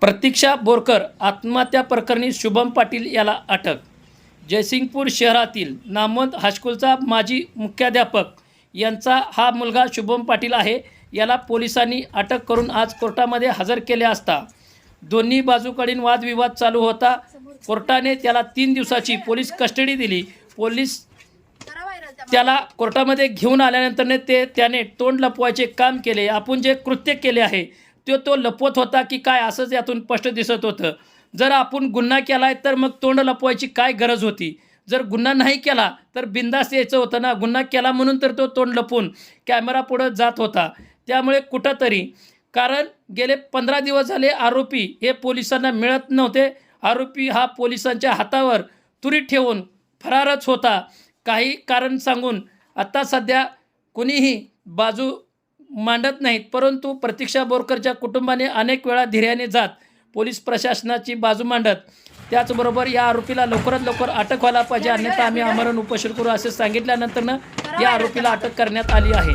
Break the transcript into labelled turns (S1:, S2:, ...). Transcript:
S1: प्रतीक्षा बोरकर आत्महत्या प्रकरणी शुभम पाटील याला अटक. जयसिंगपूर शहरातील नामवंत हायस्कूलचा माजी मुख्याध्यापक यांचा हा मुलगा शुभम पाटील आहे याला पोलिसांनी अटक करून आज कोर्टामध्ये हजर केले असता. दोन्ही बाजूकडील वादविवाद चालू होता. कोर्टाने त्याला तीन दिवसाची पोलीस कस्टडी दिली. पोलीस त्याला कोर्टामध्ये घेऊन आल्यानंतरने ते त्याने तोंड लपवायचे काम केले. आपण जे कृत्य केले आहे तो तो लपवत होता की काय असंच यातून स्पष्ट दिसत होतं. जर आपण गुन्हा केला आहे तर मग तोंड लपवायची काय गरज होती? जर गुन्हा नाही केला तर बिंदास यायचं होतं ना. गुन्हा केला म्हणून तर तो तोंड लपून कॅमेरा पुढं जात होता. त्यामुळे कुठंतरी कारण गेले पंधरा दिवस झाले आरोपी हे पोलिसांना मिळत नव्हते. आरोपी हा पोलिसांच्या हातावर तुरी ठेवून फरारच होता. काही कारण सांगून आत्ता सध्या कुणीही बाजू मांडत नाहीत परंतु प्रतीक्षा बोरकरच्या कुटुंबाने अनेक वेळा धैर्याने जात पोलीस प्रशासनाची बाजू मांडत. त्याचबरोबर या आरोपीला लवकरात लवकर अटक व्हायला पाहिजे अन्यथा आम्ही आमरण उपोषण करू असे सांगितल्यानंतरनं या आरोपीला अटक करण्यात आली आहे.